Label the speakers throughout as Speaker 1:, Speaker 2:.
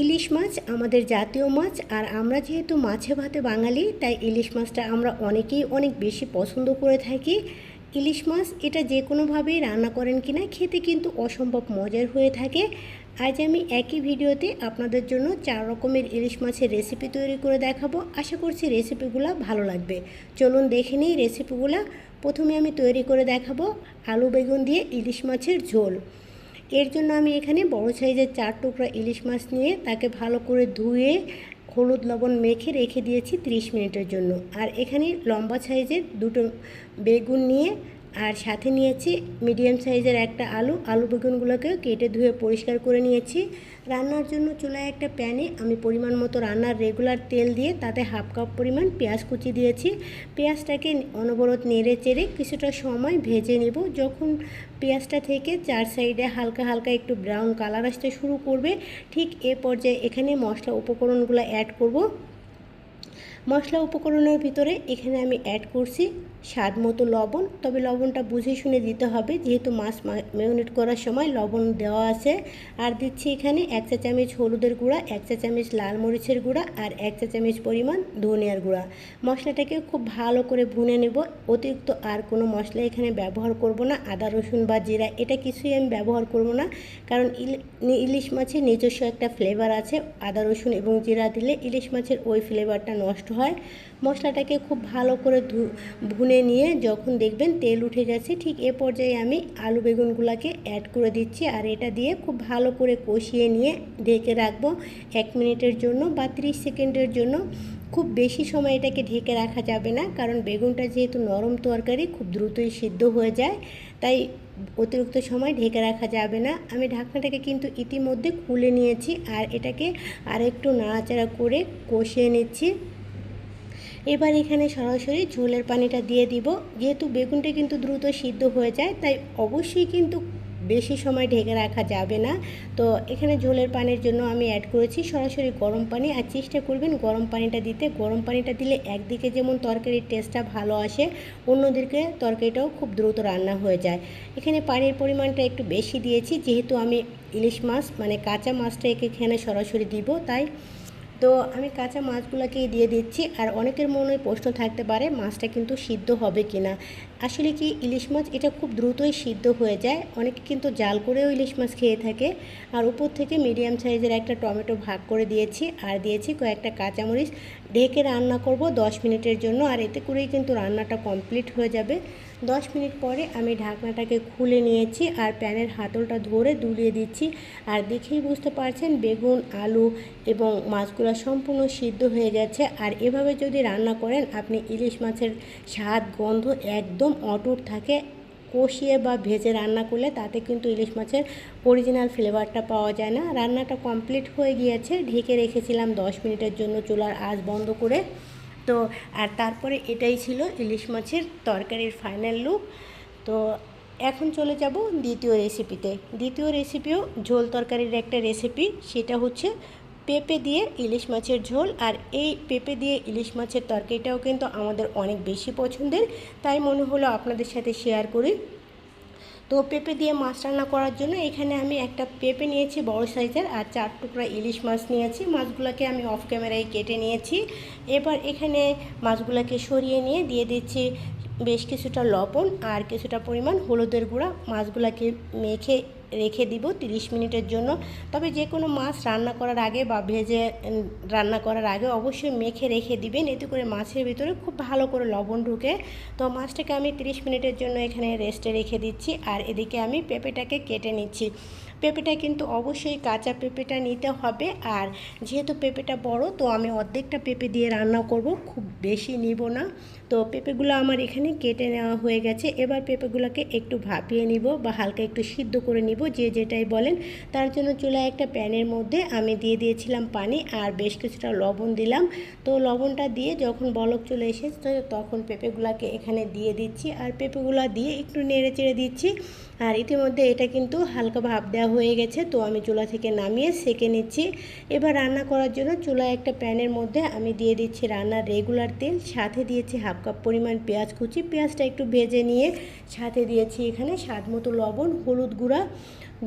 Speaker 1: ইলিশ মাছ আমাদের জাতীয় মাছ, আর আমরা যেহেতু মাছে ভাতে বাঙালি, তাই ইলিশ মাছটা আমরা অনেকেই অনেক বেশি পছন্দ করে থাকি। ইলিশ মাছ এটা যে কোনোভাবেই রান্না করেন কিনা খেতে কিন্তু অসম্ভব মজার হয়ে থাকে। আজ আমি একই ভিডিওতে আপনাদের জন্য চার রকমের ইলিশ মাছের রেসিপি তৈরি করে দেখাবো। আশা করছি রেসিপিগুলো ভালো লাগবে। চলুন দেখে নিই রেসিপিগুলো প্রথমে আমি তৈরি করে দেখাবো আলু বেগুন দিয়ে ইলিশ মাছের ঝোল। এর জন্য আমি এখানে বড় সাইজের চার টুকরা ইলিশ মাছ নিয়ে তাকে ভালো করে ধুয়ে হলুদ লবণ মেখে রেখে দিয়েছি 30 মিনিটের জন্য। আর এখানে লম্বা সাইজের দুটো বেগুন নিয়ে আর সাথে নিয়েছি মিডিয়াম সাইজের একটা আলু। আলু বেগুনগুলোকেও কেটে ধুয়ে পরিষ্কার করে নিয়েছি। রান্নার জন্য চুলায় একটা প্যানে আমি পরিমাণ মতো রান্নার রেগুলার তেল দিয়ে তাতে হাফ কাপ পরিমাণ পেঁয়াজ কুচি দিয়েছি। পেঁয়াজটাকে অনবরত নেড়ে চেড়ে কিছুটা সময় ভেজে নেব। যখন পেঁয়াজটা থেকে চার সাইডে হালকা হালকা একটু ব্রাউন কালার আসতে শুরু করবে, ঠিক এ পর্যায়ে এখানে মশলা উপকরণগুলো অ্যাড করব। মশলা উপকরণের ভিতরে এখানে আমি অ্যাড করছি স্বাদ মতো লবণ, তবে লবণটা বুঝে শুনে দিতে হবে। যেহেতু মাছ ম্যারিনেট করার সময় লবণ দেওয়া আছে। আর দিচ্ছি এখানে এক চা চামচ হলুদের গুঁড়া, এক চা চামচ লাল মরিচের গুঁড়া আর এক চা চামচ পরিমাণ ধনিয়ার গুঁড়া। মশলাটাকে খুব ভালো করে ভুনে নেব। অতিরিক্ত আর কোনো মশলা এখানে ব্যবহার করব না। আদা, রসুন বা জিরা, এটা কিছুই আমি ব্যবহার করব না। কারণ ইলিশ মাছের নিজস্ব একটা ফ্লেভার আছে। আদা, রসুন এবং জিরা দিলে ইলিশ মাছের ওই ফ্লেভারটা নষ্ট হয়। মশলাটাকে খুব ভালো করে ভুনে নিয়ে যখন দেখবেন তেল উঠে গেছে, ঠিক এ পর্যায়ে আমি আলু বেগুনগুলোকে অ্যাড করে দিচ্ছি আর এটা দিয়ে খুব ভালো করে কষিয়ে নিয়ে ঢেকে রাখব এক মিনিটের জন্য বা ত্রিশ সেকেন্ডের জন্য। খুব বেশি সময় এটাকে ঢেকে রাখা যাবে না, কারণ বেগুনটা যেহেতু নরম তরকারি, খুব দ্রুতই সিদ্ধ হয়ে যায়, তাই অতিরিক্ত সময় ঢেকে রাখা যাবে না। আমি ঢাকনাটাকে কিন্তু ইতিমধ্যে খুলে নিয়েছি আর এটাকে আরেকটু নাড়াচাড়া করে কষিয়ে নিচ্ছি। এবার এখানে সরাসরি ঝোলের পানিটা দিয়ে দিব। যেহেতু বেগুনটা কিন্তু দ্রুত সিদ্ধ হয়ে যায়, তাই অবশ্যই কিন্তু বেশি সময় ঢেকে রাখা যাবে না। তো এখানে ঝোলের পানির জন্য আমি অ্যাড করেছি সরাসরি গরম পানি আর চেষ্টা করবেন গরম পানিটা দিতে। গরম পানিটা দিলে একদিকে যেমন তরকারির টেস্টটা ভালো আসে, অন্যদিকে তরকারিটাও খুব দ্রুত রান্না হয়ে যায়। এখানে পানির পরিমাণটা একটু বেশি দিয়েছি, যেহেতু আমি ইলিশ মাছ মানে কাঁচা মাছটা এখানে সরাসরি দিব, তাই তো আমি কাঁচা মাছগুলোকে দিয়ে দিচ্ছি আর অনেকের মনে প্রশ্ন থাকতে পারে মাছটা কিন্তু সিদ্ধ হবে কি না আসলে কি ইলিশ মাছ এটা খুব দ্রুতই সিদ্ধ হয়ে যায়। অনেকে কিন্তু জাল করেও ইলিশ মাছ খেয়ে থাকে। আর উপর থেকে মিডিয়াম সাইজের একটা টমেটো ভাগ করে দিয়েছি। আর দিয়েছি কয়েকটা কাঁচামরিচ। ঢেকে রান্না করব দশ মিনিটের জন্য। আর এতে করেই কিন্তু রান্নাটা কমপ্লিট হয়ে যাবে। দশ মিনিট পরে আমি ঢাকনাটাকে খুলে নিয়েছি। আর প্যানের হাতলটা ধরে দুলিয়ে দিচ্ছি। আর দেখেই বুঝতে পারছেন বেগুন, আলু এবং মাছগুলো সম্পূর্ণ সিদ্ধ হয়ে গেছে। আর এভাবে যদি রান্না করেন, আপনি ইলিশ মাছের স্বাদ, গন্ধ একদম অটুট থাকে, কষিয়ে বা ভেজে রান্না করলে তাতে কিন্তু ইলিশ মাছের অরিজিনাল ফ্লেভারটা পাওয়া যায় না। রান্নাটা কমপ্লিট হয়ে গিয়েছে, ঢেকে রেখেছিলাম দশ মিনিটের জন্য চুলার আঁচ বন্ধ করে। তো, আর তারপরে এটাই ছিল ইলিশ মাছের তরকারির ফাইনাল লুক তো, এখন চলে যাব দ্বিতীয় রেসিপিতে দ্বিতীয় রেসিপিও ঝোল তরকারির একটা রেসিপি সেটা হচ্ছে পেঁপে দিয়ে ইলিশ মাছের ঝোল আর এই পেঁপে দিয়ে ইলিশ মাছের তরকারিটাও কিন্তু আমাদের অনেক বেশি পছন্দের। তাই মনে হলো আপনাদের সাথে শেয়ার করি। তো পেঁপে দিয়ে মাছ রান্না করার জন্য এখানে আমি একটা পেঁপে নিয়েছি বড় সাইজের আর চার টুকরা ইলিশ মাছ নিয়েছি। মাছগুলোকে আমি অফ ক্যামেরায় কেটে নিয়েছি। এবার এখানে মাছগুলোকে সরিয়ে নিয়ে দিয়ে দিচ্ছি বেশ কিছুটা লবণ আর কিছুটা পরিমাণ হলুদের গুঁড়া। মাছগুলোকে মেখে রেখে দিব 30 মিনিটের জন্য। তবে যে কোনো মাছ রান্না করার আগে বা ভেজে রান্না করার আগে অবশ্যই মেখে রেখে দিবেন। এতে করে মাছের ভিতরে খুব ভালো করে লবণ ঢুকে। তো মাছটাকে আমি 30 মিনিটের জন্য এখানে রেস্টে রেখে দিচ্ছি আর এদিকে আমি পেঁপেটাকে কেটে নিচ্ছি। পেঁপেটা কিন্তু অবশ্যই কাঁচা পেঁপেটা নিতে হবে আর যেহেতু পেঁপেটা বড়, তো আমি অর্ধেকটা পেঁপে দিয়ে রান্না করব। খুব বেশি নিব না। তো পেঁপেগুলো আমার এখানে কেটে নেওয়া হয়ে গেছে। এবার পেঁপেগুলোকে একটু ভাপিয়ে নিব বা হালকা একটু সিদ্ধ করে নিব, যে যেটাই বলেন। তার জন্য চুলায় একটা প্যানের মধ্যে আমি দিয়ে দিয়েছিলাম পানি আর বেশ কিছুটা লবণ দিলাম। তো লবণটা দিয়ে যখন বলক চলে এসেছে তখন পেঁপেগুলোকে এখানে দিয়ে দিচ্ছি আর পেঁপেগুলো দিয়ে একটু নেড়ে চেড়ে দিচ্ছি। আর ইতিমধ্যে এটা কিন্তু হালকা ভাব দেওয়া হয়ে গেছে, তো আমি চুলা থেকে নামিয়ে সেকে নিচ্ছি। এবার রান্না করার জন্য চুলা একটা প্যানের মধ্যে আমি দিয়ে দিচ্ছি রান্নার রেগুলার তেল, সাথে দিয়েছি হাফ কাপ পরিমাণ পেঁয়াজ কুচি। পেঁয়াজটা একটু ভেজে নিয়ে সাথে দিয়েছি এখানে স্বাদ মতো লবণ, হলুদ গুঁড়া,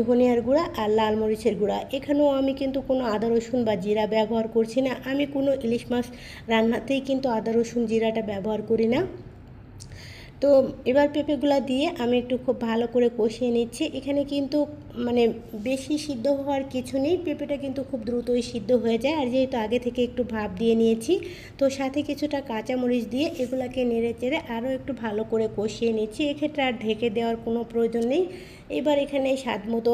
Speaker 1: ধনিয়ার গুঁড়া আর লাল মরিচের গুঁড়া। এখানেও আমি কিন্তু কোনো আদা, রসুন বা জিরা ব্যবহার করছি না। আমি কোনো ইলিশ মাছ রান্নাতেই কিন্তু আদা, রসুন, জিরাটা ব্যবহার করি না। তো এবার পেঁপেগুলা দিয়ে আমি একটু খুব ভালো করে কষিয়ে নিচ্ছি। এখানে কিন্তু মানে বেশি সিদ্ধ হওয়ার কিছু নেই, পেঁপেটা কিন্তু খুব দ্রুতই সিদ্ধ হয়ে যায়। আর যেহেতু আগে থেকে একটু ভাপ দিয়ে নিয়েছি, তো সাথে কিছুটা কাঁচামরিচ দিয়ে এগুলাকে নেড়ে চেড়ে আরও একটু ভালো করে কষিয়ে নিচ্ছি। এক্ষেত্রে আর ঢেকে দেওয়ার কোনো প্রয়োজন নেই। এবার এখানে স্বাদ মতো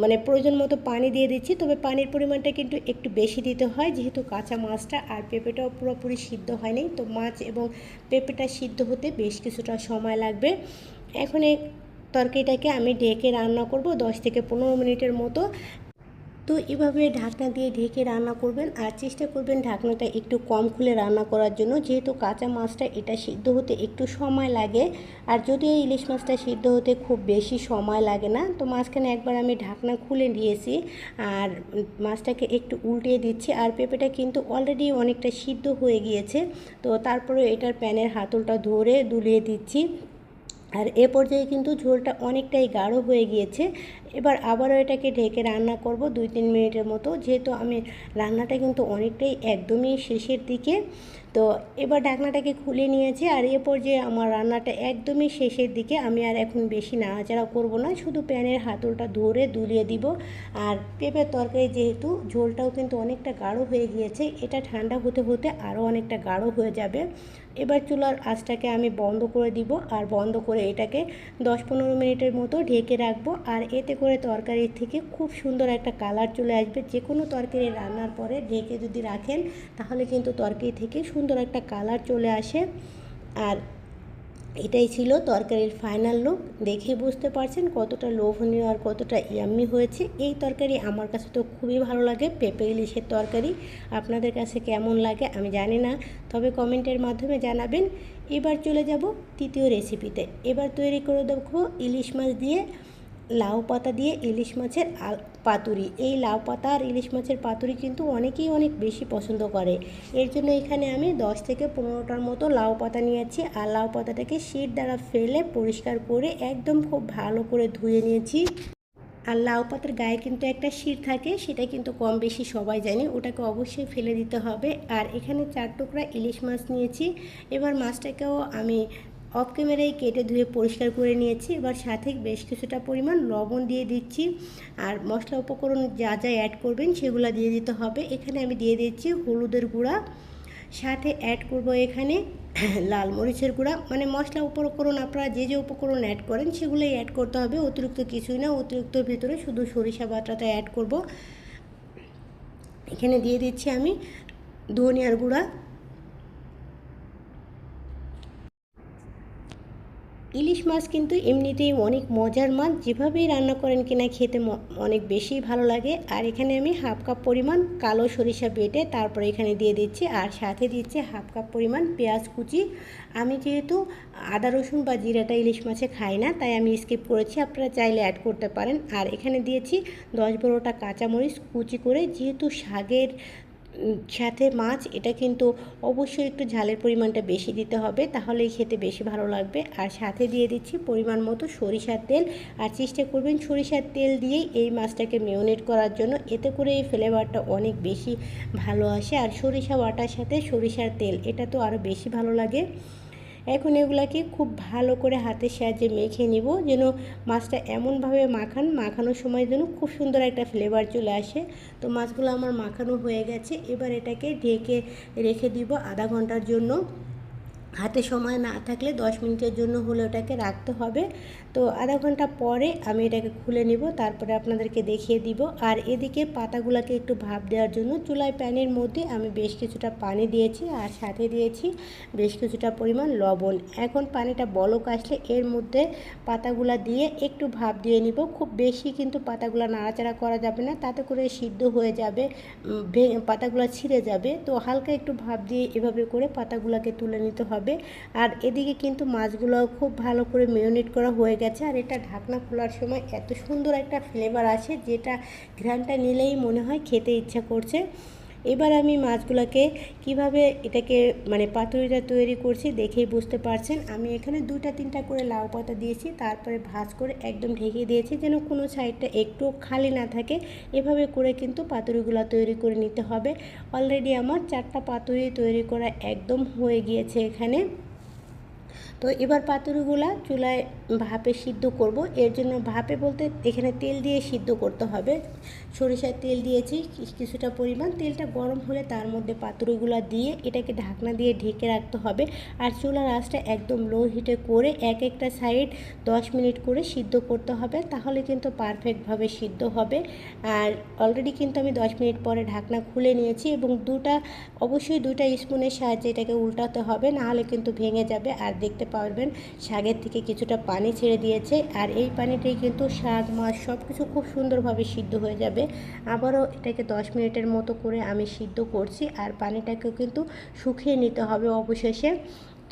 Speaker 1: মানে প্রয়োজন মতো পানি দিয়ে দিচ্ছি, তবে পানির পরিমাণটা কিন্তু একটু বেশি দিতে হয়, যেহেতু কাঁচা মাছটা আর পেঁপেটাও পুরোপুরি সিদ্ধ হয়নি, তো মাছ এবং পেঁপেটা সিদ্ধ হতে বেশ কিছুটা সময় লাগবে। এখন তরকারিটাকে আমি ঢেকে রান্না করব দশ থেকে পনেরো মিনিটের মতো। তো এভাবে ঢাকনা দিয়ে ঢেকে রান্না করবেন আর চেষ্টা করবেন ঢাকনাটা একটু কম খুলে রান্না করার জন্য। যেহেতু কাঁচা মাছটা এটা সিদ্ধ হতে একটু সময় লাগে আর যদি যদিও ইলিশ মাছটা সিদ্ধ হতে খুব বেশি সময় লাগে না, তো মাঝখানে একবার আমি ঢাকনা খুলে নিয়েছি আর মাছটাকে একটু উল্টিয়ে দিচ্ছি আর পেঁপেটা কিন্তু অলরেডি অনেকটা সিদ্ধ হয়ে গিয়েছে। তো তারপরে এটার প্যানের হাতলটা ধরে দুলিয়ে দিচ্ছি। আর এ পর্যায়ে কিন্তু ঝোলটা অনেকটাই গাঢ় হয়ে গিয়েছে। এবার আবারও এটাকে ঢেকে রান্না করব দুই তিন মিনিটের মতো। যেহেতু আমি রান্নাটা কিন্তু অনেকটাই একদমই শেষের দিকে, তো এবার ঢাকনাটাকে খুলে নিয়েছি আর এ পর্যায়ে আমার রান্নাটা একদমই শেষের দিকে। আমি আর এখন বেশি নাড়াচাড়া করব না, শুধু প্যানের হাতলটা ধরে দুলিয়ে দিব। আর পেঁপের তরকারি যেহেতু, ঝোলটাও কিন্তু অনেকটা গাঢ় হয়ে গিয়েছে, এটা ঠান্ডা হতে হতে আরও অনেকটা গাঢ় হয়ে যাবে। এবার চুলার আঁচটাকে আমি বন্ধ করে দিব আর বন্ধ করে এটাকে দশ পনেরো মিনিটের মতো ঢেকে রাখব। আর এতে করে তরকারির থেকে খুব সুন্দর একটা কালার চলে আসবে। যে কোনো তরকারি রান্নার পরে ঢেকে যদি রাখেন, তাহলে কিন্তু তরকারি থেকে সুন্দর একটা কালার চলে আসে। আর এটাই ছিল তরকারির ফাইনাল লুক দেখে বুঝতে পারছেন কতটা লোভনীয় আর কতটা ইয়াম্মি হয়েছে। এই তরকারি আমার কাছে তো খুবই ভালো লাগে, পেঁপে ইলিশের তরকারি। আপনাদের কাছে কেমন লাগে আমি জানি না, তবে কমেন্টের মাধ্যমে জানাবেন। এবার চলে যাব তৃতীয় রেসিপিতে এবার তৈরি করে দেখো ইলিশ মাছ দিয়ে লাউ পাতা দিয়ে ইলিশ মাছের আল, পাতুরি। এই লাউ পাতা আর ইলিশ মাছের পাতুরি কিন্তু অনেকেই অনেক বেশি পছন্দ করে। এর জন্য এখানে আমি দশ থেকে পনেরোটার মতো লাউ পাতা নিয়েছি আর লাউ পাতাটাকে শীত দ্বারা ফেলে পরিষ্কার করে একদম খুব ভালো করে ধুয়ে নিয়েছি। আর লাউ পাতার গায়ে কিন্তু একটা শির থাকে, সেটা কিন্তু কম বেশি সবাই জানে। ওটাকে অবশ্যই ফেলে দিতে হবে। আর এখানে চার টুকরা ইলিশ মাছ নিয়েছি। এবার মাছটাকেও আমি অফ ক্যামেরায় কেটে ধুয়ে পরিষ্কার করে নিয়েছি। এবার সাথে বেশ কিছুটা পরিমাণ লবণ দিয়ে দিচ্ছি। আর মশলা উপকরণ যা যা অ্যাড করবেন সেগুলো দিয়ে দিতে হবে। এখানে আমি দিয়ে দিচ্ছি হলুদের গুঁড়া। সাথে অ্যাড করব এখানে লাল মরিচের গুঁড়া। মানে মশলা উপকরণ আপনারা যে যে উপকরণ অ্যাড করেন সেগুলোই অ্যাড করতে হবে। অতিরিক্ত কিছুই না, অতিরিক্ত ভিতরে শুধু সরিষা বাটাটা অ্যাড করব। এখানে দিয়ে দিচ্ছি আমি ধনিয়ার গুঁড়া। ইলিশ মাছ কিন্তু এমনিতেই অনেক মজার মাছ। যেভাবেই রান্না করেন কিনা খেতে অনেক বেশি ভালো লাগে। আর এখানে আমি হাফ কাপ পরিমাণ কালো সরিষা বেটে তারপরে এখানে দিয়ে দিচ্ছি আর সাথে দিচ্ছি হাফ কাপ পরিমাণ পেঁয়াজ কুচি। আমি যেহেতু আদা, রসুন বা জিরাটা ইলিশ মাছে খাই না, তাই আমি স্কিপ করেছি। আপনারা চাইলে অ্যাড করতে পারেন। আর এখানে দিয়েছি দশ বারোটা কাঁচামরিচ কুচি করে। যেহেতু শাকের সাথে মাছ, এটা কিন্তু অবশ্যই একটু ঝালের পরিমাণটা বেশি দিতে হবে, তাহলেই খেতে বেশি ভালো লাগবে। আর সাথে দিয়ে দিচ্ছি পরিমাণ মতো সরিষার তেল। আর চেষ্টা করবেন সরিষার তেল দিয়েই এই মাছটাকে মেয়নেট করার জন্য, এতে করে এই ফ্লেভারটা অনেক বেশি ভালো আসে। আর সরিষা বাটার সাথে সরিষার তেল, এটা তো আরও বেশি ভালো লাগে। এখন এগুলাকে খুব ভালো করে হাতের সাহায্যে মেখে নিব, যেন মাছটা এমনভাবে মাখান, মাখানোর সময় যেন খুব সুন্দর একটা ফ্লেভার চলে আসে। তো মাছগুলো আমার মাখানো হয়ে গেছে, এবার এটাকে ঢেকে রেখে দিব আধা ঘণ্টার জন্য। হাতে সময় না থাকলে দশ মিনিটের জন্য হলে ওটাকে রাখতে হবে। তো আধা ঘণ্টা পরে আমি এটাকে খুলে নিব, তারপরে আপনাদেরকে দেখিয়ে দিব। আর এদিকে পাতাগুলোকে একটু ভাপ দেওয়ার জন্য চুলায় প্যানের মধ্যে আমি বেশ কিছুটা পানি দিয়েছি আর সাথে দিয়েছি বেশ কিছুটা পরিমাণ লবণ। এখন পানিটা বলক আসলে এর মধ্যে পাতাগুলা দিয়ে একটু ভাপ দিয়ে নিব। খুব বেশি কিন্তু পাতাগুলো নাড়াচাড়া করা যাবে না, তাতে করে সিদ্ধ হয়ে যাবে পাতাগুলো ছিঁড়ে যাবে। তো হালকা একটু ভাপ দিয়ে এভাবে করে পাতাগুলোকে তুলে নিতে হবে। আর এদিকে কিন্তু মাছগুলো খুব ভালো করে মেরিনেট করা হয়ে গেছে আর এটা ঢাকনা খোলার সময় এত সুন্দর একটা ফ্লেভার আছে যেটা ঘ্রানটা নিলেই মনে হয় খেতে ইচ্ছা করছে। এবার আমি মাছগুলোকে কীভাবে এটাকে মানে পাতুরিটা তৈরি করছি দেখেই বুঝতে পারছেন। আমি এখানে দুটা তিনটা করে লাউ পাতা দিয়েছি, তারপরে ভাজ করে একদম ঢেকে দিয়েছি যেন কোনো সাইডটা একটু খালি না থাকে। এভাবে করে কিন্তু পাতুরিগুলো তৈরি করে নিতে হবে। অলরেডি আমার চারটা পাতুরি তৈরি করা একদম হয়ে গিয়েছে এখানে। তো এবার পাতুরিগুলা চুলায় ভাপে সিদ্ধ করব। এর জন্য ভাপে বলতে এখানে তেল দিয়ে সিদ্ধ করতে হবে। সরিষার তেল দিয়েছি কিছুটা পরিমাণ। তেলটা গরম হলে তার মধ্যে পাতুরিগুলা দিয়ে এটাকে ঢাকনা দিয়ে ঢেকে রাখতে হবে। আর চুলার আঁচটা একদম লো হিটে করে এক একটা সাইড দশ মিনিট করে সিদ্ধ করতে হবে। তাহলে কিন্তু পারফেক্টভাবে সিদ্ধ হবে। আর অলরেডি কিন্তু আমি দশ মিনিট পরে ঢাকনা খুলে নিয়েছি এবং দুটা, অবশ্যই দুটা স্পুনের সাহায্যে এটাকে উল্টাতে হবে। নাহলে কিন্তু ভেঙে যাবে। আর দেখতে পারবেন। শাকের থেকে কিছুটা পানি ছেড়ে দিয়েছে আর এই পানিটাই কিন্তু শাক, মাছ সব কিছু খুব সুন্দরভাবে সিদ্ধ হয়ে যাবে। আবারও এটাকে দশ মিনিটের মতো করে আমি সিদ্ধ করছি আর পানিটাকেও কিন্তু শুকিয়ে নিতে হবে অবশেষে।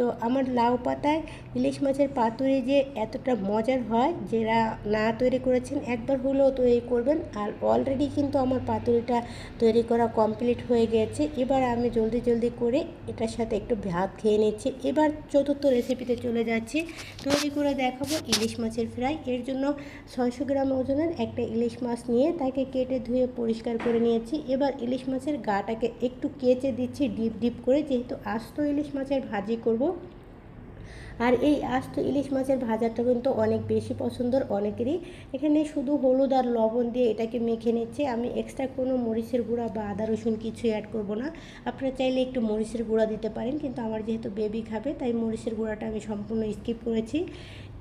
Speaker 1: তো আমার লাউ পাতায় ইলিশ মাছের পাতুরি যে এতটা মজার হয় যারা না তৈরি করেছেন, একবার হলেও তৈরি করবেন। আর অলরেডি কিন্তু আমার পাতুরিটা তৈরি করা কমপ্লিট হয়ে গেছে। এবার আমি জলদি জলদি করে এটার সাথে একটু ভাত খেয়ে নিচ্ছি। এবার চতুর্থ রেসিপিতে চলে যাচ্ছি। তৈরি করে দেখাবো ইলিশ মাছের ফ্রাই। এর জন্য ছয়শো গ্রাম ওজনের একটা ইলিশ মাছ নিয়ে তাকে কেটে ধুয়ে পরিষ্কার করে নিয়েছি। এবার ইলিশ মাছের গাটাকে একটু কেচে দিচ্ছি, ডিপ ডিপ করে। যেহেতু আস্ত ইলিশ মাছের ভাজি করব আর এই আস্ত ইলিশ মাছের ভাজাটা কিন্তু অনেক বেশি পছন্দর অনেকেরই। এখানে শুধু হলুদ আর লবণ দিয়ে এটাকে মেখে নিচ্ছে। আমি এক্সট্রা কোনো মরিচের গুঁড়া বা আদা রসুন কিছু অ্যাড করব না। আপনারা চাইলে একটু মরিচের গুঁড়া দিতে পারেন, কিন্তু আমার যেহেতু বেবি খাবে, তাই মরিচের গুঁড়াটা আমি সম্পূর্ণ স্কিপ করেছি।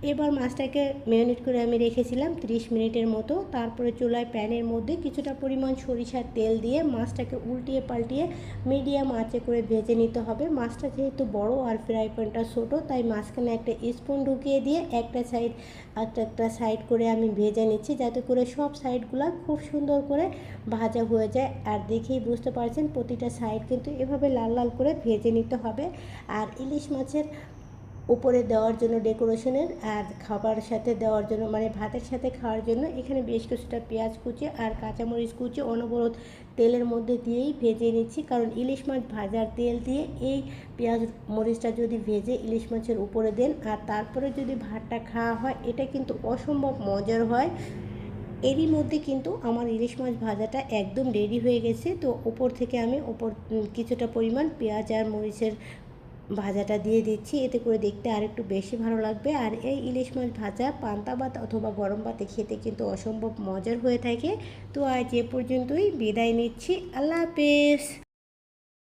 Speaker 1: এবার মাছটাকে ম্যারিনেট করে আমি রেখেছিলাম 30 মিনিটের মতো। তারপরে চুলায় প্যানের মধ্যে কিছুটা পরিমাণ সরিষার তেল দিয়ে মাছটাকে উল্টিয়ে পাল্টিয়ে মিডিয়াম আঁচে করে ভেজে নিতে হবে। মাছটা যেহেতু বড় আর ফ্রাই প্যানটা ছোটো, তাই মাঝখানে একটা স্পুন ঢুকিয়ে দিয়ে একটা সাইড আর একটা সাইড করে আমি ভেজে নিচ্ছি যাতে করে সব সাইডগুলো খুব সুন্দর করে ভাজা হয়ে যায়। আর দেখেই বুঝতে পারছেন প্রতিটা সাইড কিন্তু এভাবে লাল লাল করে ভেজে নিতে হবে। আর ইলিশ মাছের উপরে দেওয়ার জন্য ডেকোরেশনের আর খাবার সাথে দেওয়ার জন্য মানে ভাতের সাথে খাওয়ার জন্য এখানে বেশ কিছুটা পেঁয়াজ কুচি আর কাঁচামরিচ কুচি অনবরত তেলের মধ্যে দিয়েই ভেজে নিচ্ছি। কারণ ইলিশ মাছ ভাজার তেল দিয়ে এই পেঁয়াজ মরিচটা যদি ভেজে ইলিশ মাছের উপরে দেন আর তারপরে যদি ভাতটা খাওয়া হয়, এটা কিন্তু অসম্ভব মজার হয়। এরই মধ্যে কিন্তু আমার ইলিশ মাছ ভাজাটা একদম রেডি হয়ে গেছে। তো ওপর থেকে আমি ওপর কিছুটা পরিমাণ পেঁয়াজ আর মরিচের ভাজাটা দিয়ে দিচ্ছি, এতে করে দেখতে আর একটু বেশি ভালো লাগবে। আর এই ইলিশ মাছ ভাজা, পান্তা ভাত অথবা গরম ভাতে খেতে কিন্তু অসম্ভব মজার হয়ে থাকে। তো আজ এ পর্যন্তই, বিদায় নিচ্ছি। আল্লাহ হাফেজ।